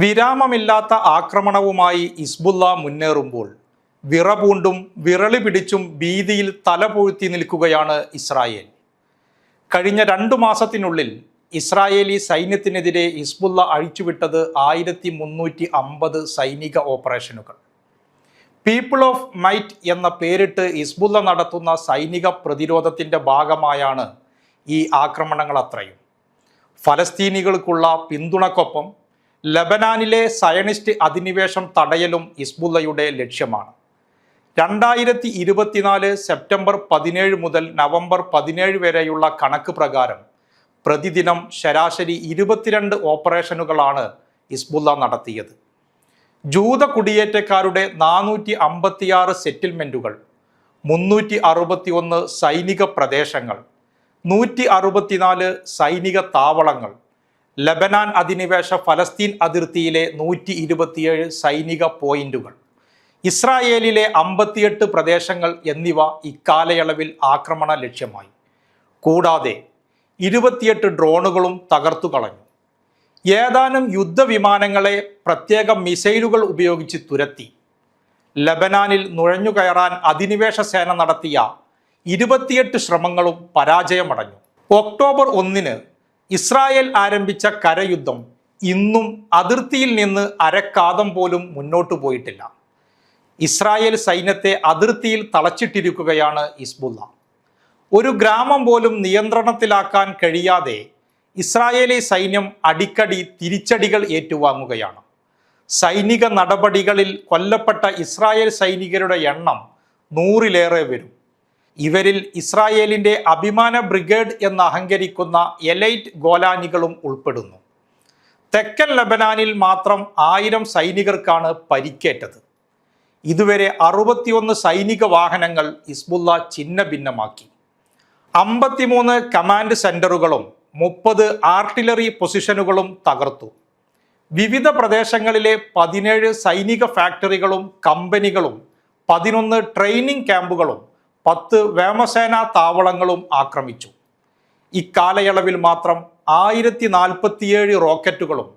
വിരാമമില്ലാത്ത ആക്രമണവുമായി ഇസ്ബുല്ല മുന്നേറുമ്പോൾ വിറപൂണ്ടും വിറളി പിടിച്ചും ഭീതിയിൽ തലപൊഴുത്തി നിൽക്കുകയാണ് ഇസ്രായേൽ. കഴിഞ്ഞ രണ്ടു മാസത്തിനുള്ളിൽ ഇസ്രായേലി സൈന്യത്തിനെതിരെ ഹിസ്ബുല്ല അഴിച്ചുവിട്ടത് ആയിരത്തി മുന്നൂറ്റി അമ്പത് സൈനിക ഓപ്പറേഷനുകൾ. പീപ്പിൾ ഓഫ് മൈറ്റ് എന്ന പേരിട്ട് ഹിസ്ബുല്ല നടത്തുന്ന സൈനിക പ്രതിരോധത്തിന്റെ ഭാഗമായാണ് ഈ ആക്രമണങ്ങൾ അത്രയും ഫലസ്തീനികൾക്കുള്ള പിന്തുണക്കൊപ്പം ലബനാനിലെ സയണിസ്റ്റ് അധിനിവേശം തടയലും ഇസ്ബുല്ലയുടെ ലക്ഷ്യമാണ്. രണ്ടായിരത്തി ഇരുപത്തിനാല് സെപ്റ്റംബർ പതിനേഴ് മുതൽ നവംബർ പതിനേഴ് വരെയുള്ള കണക്ക് പ്രകാരം പ്രതിദിനം ശരാശരി ഇരുപത്തിരണ്ട് ഓപ്പറേഷനുകളാണ് ഇസ്ബുല്ല നടത്തിയത്. ജൂത കുടിയേറ്റക്കാരുടെ നാനൂറ്റി അമ്പത്തിയാറ് സെറ്റിൽമെന്റുകൾ മുന്നൂറ്റി അറുപത്തി ഒന്ന് സൈനിക പ്രദേശങ്ങൾ നൂറ്റി അറുപത്തിനാല് സൈനിക താവളങ്ങൾ ലബനാൻ അധിനിവേശ ഫലസ്തീൻ അതിർത്തിയിലെ നൂറ്റി ഇരുപത്തിയേഴ് സൈനിക പോയിന്റുകൾ. ഇസ്രായേലിലെ അമ്പത്തിയെട്ട് പ്രദേശങ്ങൾ എന്നിവ ഇക്കാലയളവിൽ ആക്രമണ ലക്ഷ്യമായി. കൂടാതെ ഇരുപത്തിയെട്ട് ഡ്രോണുകളും തകർത്തു കളഞ്ഞു. ഏതാനും യുദ്ധവിമാനങ്ങളെ പ്രത്യേക മിസൈലുകൾ ഉപയോഗിച്ച് തുരത്തി. ലബനാനിൽ നുഴഞ്ഞുകയറാൻ അധിനിവേശ സേന നടത്തിയ ഇരുപത്തിയെട്ട് ശ്രമങ്ങളും പരാജയമടഞ്ഞു. ഒക്ടോബർ ഒന്നിന് ഇസ്രായേൽ ആരംഭിച്ച കരയുദ്ധം ഇന്നും അതിർത്തിയിൽ നിന്ന് അരക്കാതം പോലും മുന്നോട്ടു പോയിട്ടില്ല. ഇസ്രായേൽ സൈന്യത്തെ അതിർത്തിയിൽ തളച്ചിട്ടിരിക്കുകയാണ് ഇസ്ബുല്ല ഒരു ഗ്രാമം പോലും നിയന്ത്രണത്തിലാക്കാൻ കഴിയാതെ ഇസ്രായേലി സൈന്യം അടിക്കടി തിരിച്ചടികൾ ഏറ്റുവാങ്ങുകയാണ്. സൈനിക നടപടികളിൽ കൊല്ലപ്പെട്ട ഇസ്രായേൽ സൈനികരുടെ എണ്ണം നൂറിലേറെ വരും. ഇവരിൽ ഇസ്രായേലിന്റെ അഭിമാന ബ്രിഗേഡ് എന്ന് അഹങ്കരിക്കുന്ന എലൈറ്റ് ഗോലാനികളും ഉൾപ്പെടുന്നു. തെക്കൻ ലബനാനിൽ മാത്രം ആയിരം സൈനികർക്കാണ് പരിക്കേറ്റത്. ഇതുവരെ അറുപത്തിയൊന്ന് സൈനിക വാഹനങ്ങൾ ഇസ്ബുല്ല ചിന്ന ഭിന്നമാക്കി അമ്പത്തിമൂന്ന് കമാൻഡ് സെന്ററുകളും മുപ്പത് ആർട്ടിലറി പൊസിഷനുകളും തകർത്തു. വിവിധ പ്രദേശങ്ങളിലെ പതിനേഴ് സൈനിക ഫാക്ടറികളും കമ്പനികളും പതിനൊന്ന് ട്രെയിനിങ് ക്യാമ്പുകളും പത്ത് വ്യോമസേനാ താവളങ്ങളും ആക്രമിച്ചു. ഇക്കാലയളവിൽ മാത്രം ആയിരത്തി നാൽപ്പത്തിയേഴ് റോക്കറ്റുകളും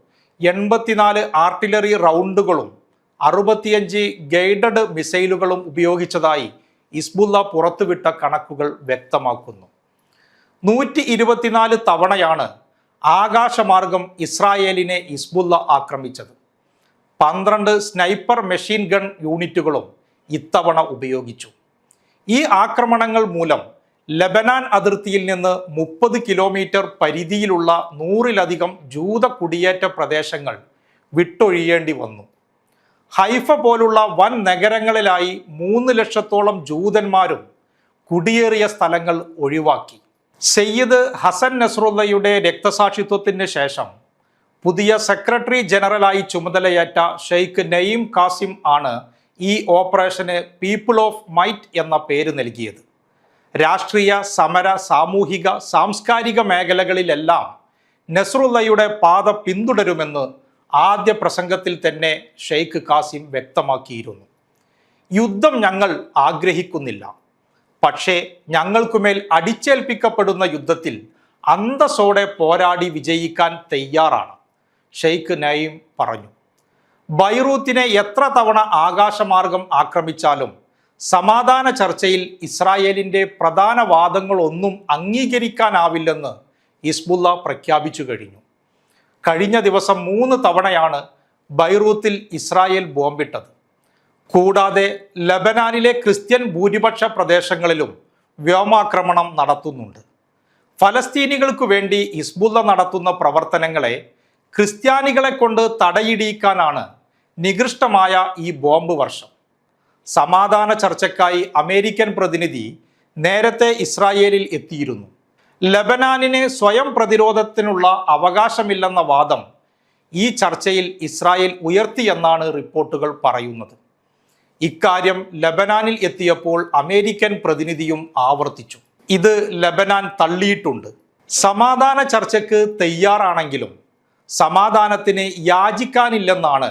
എൺപത്തിനാല് ആർട്ടിലറി റൗണ്ടുകളും അറുപത്തിയഞ്ച് ഗൈഡഡ് മിസൈലുകളും ഉപയോഗിച്ചതായി ഇസ്ബുല്ല പുറത്തുവിട്ട കണക്കുകൾ വ്യക്തമാക്കുന്നു. നൂറ്റി ഇരുപത്തിനാല് തവണയാണ് ആകാശമാർഗം ഇസ്രായേലിനെ ഇസ്ബുല്ല ആക്രമിച്ചത്. പന്ത്രണ്ട് സ്നൈപ്പർ മെഷീൻ ഗൺ യൂണിറ്റുകളും ഇത്തവണ ഉപയോഗിച്ചു. ഈ ആക്രമണങ്ങൾ മൂലം ലബനാൻ അതിർത്തിയിൽ നിന്ന് മുപ്പത് കിലോമീറ്റർ പരിധിയിലുള്ള നൂറിലധികം ജൂത കുടിയേറ്റ പ്രദേശങ്ങൾ വിട്ടൊഴിയേണ്ടി വന്നു. ഹൈഫ പോലുള്ള വൻ നഗരങ്ങളിലായി മൂന്ന് ലക്ഷത്തോളം ജൂതന്മാരും കുടിയേറിയ സ്ഥലങ്ങൾ ഒഴിവാക്കി. സയ്യിദ് ഹസൻ നസ്രുല്ലയുടെ രക്തസാക്ഷിത്വത്തിന് ശേഷം പുതിയ സെക്രട്ടറി ജനറലായി ചുമതലയേറ്റ ഷെയ്ഖ് നയീം കാസിം ആണ് ഈ ഓപ്പറേഷന് പീപ്പിൾ ഓഫ് മൈറ്റ് എന്ന പേര് നൽകിയത്. രാഷ്ട്രീയ സമര സാമൂഹിക സാംസ്കാരിക മേഖലകളിലെല്ലാം നസ്രുല്ലയുടെ പാത പിന്തുടരുമെന്ന് ആദ്യ പ്രസംഗത്തിൽ തന്നെ ഷെയ്ഖ് കാസിം വ്യക്തമാക്കിയിരുന്നു. യുദ്ധം ഞങ്ങൾ ആഗ്രഹിക്കുന്നില്ല. പക്ഷേ ഞങ്ങൾക്കുമേൽ അടിച്ചേൽപ്പിക്കപ്പെടുന്ന യുദ്ധത്തിൽ അന്തസ്സോടെ പോരാടി വിജയിക്കാൻ തയ്യാറാണ് ഷെയ്ഖ് നയീം പറഞ്ഞു. ബൈറൂത്തിനെ എത്ര തവണ ആകാശമാർഗം ആക്രമിച്ചാലും സമാധാന ചർച്ചയിൽ ഇസ്രായേലിന്റെ പ്രധാന വാദങ്ങളൊന്നും അംഗീകരിക്കാനാവില്ലെന്ന് ഹിസ്ബുല്ല പ്രഖ്യാപിച്ചു കഴിഞ്ഞു. കഴിഞ്ഞ ദിവസം മൂന്ന് തവണയാണ് ബൈറൂത്തിൽ ഇസ്രായേൽ ബോംബിട്ടത്. കൂടാതെ ലബനാനിലെ ക്രിസ്ത്യൻ ഭൂരിപക്ഷ പ്രദേശങ്ങളിലും വ്യോമാക്രമണം നടത്തുന്നുണ്ട്. ഫലസ്തീനികൾക്കു വേണ്ടി ഹിസ്ബുല്ല നടത്തുന്ന പ്രവർത്തനങ്ങളെ ക്രിസ്ത്യാനികളെ കൊണ്ട് തടയിടിയിക്കാനാണ് നികൃഷ്ടമായ ഈ ബോംബ് വർഷം. സമാധാന ചർച്ചയ്ക്കായി അമേരിക്കൻ പ്രതിനിധി നേരത്തെ ഇസ്രായേലിൽ എത്തിയിരുന്നു. ലബനാനിന് സ്വയം പ്രതിരോധത്തിനുള്ള അവകാശമില്ലെന്ന വാദം ഈ ചർച്ചയിൽ ഇസ്രായേൽ ഉയർത്തിയെന്നാണ് റിപ്പോർട്ടുകൾ പറയുന്നത്. ഇക്കാര്യം ലബനാനിൽ എത്തിയപ്പോൾ അമേരിക്കൻ പ്രതിനിധിയും ആവർത്തിച്ചു. ഇത് ലബനാൻ തള്ളിയിട്ടുണ്ട്. സമാധാന ചർച്ചയ്ക്ക് തയ്യാറാണെങ്കിലും സമാധാനത്തിന് യാചിക്കാനില്ലെന്നാണ്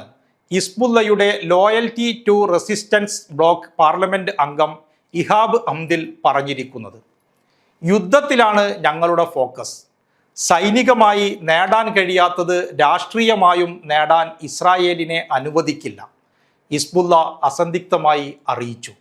ഹിസ്ബുല്ലയുടെ loyalty to resistance bloc parliament അംഗം ഇഹാബ് അംദിൽ പറഞ്ഞിരിക്കുന്നത് യുദ്ധത്തിലാണ് ഞങ്ങളുടെ ഫോക്കസ്. സൈനികമായി നേടാൻ കഴിയാത്തത് രാഷ്ട്രീയമായും നേടാൻ ഇസ്രായേലിനെ അനുവദിക്കില്ല ഇസ്ബുല്ല അസന്ധിഗ്ധമായി അറിയിച്ചു.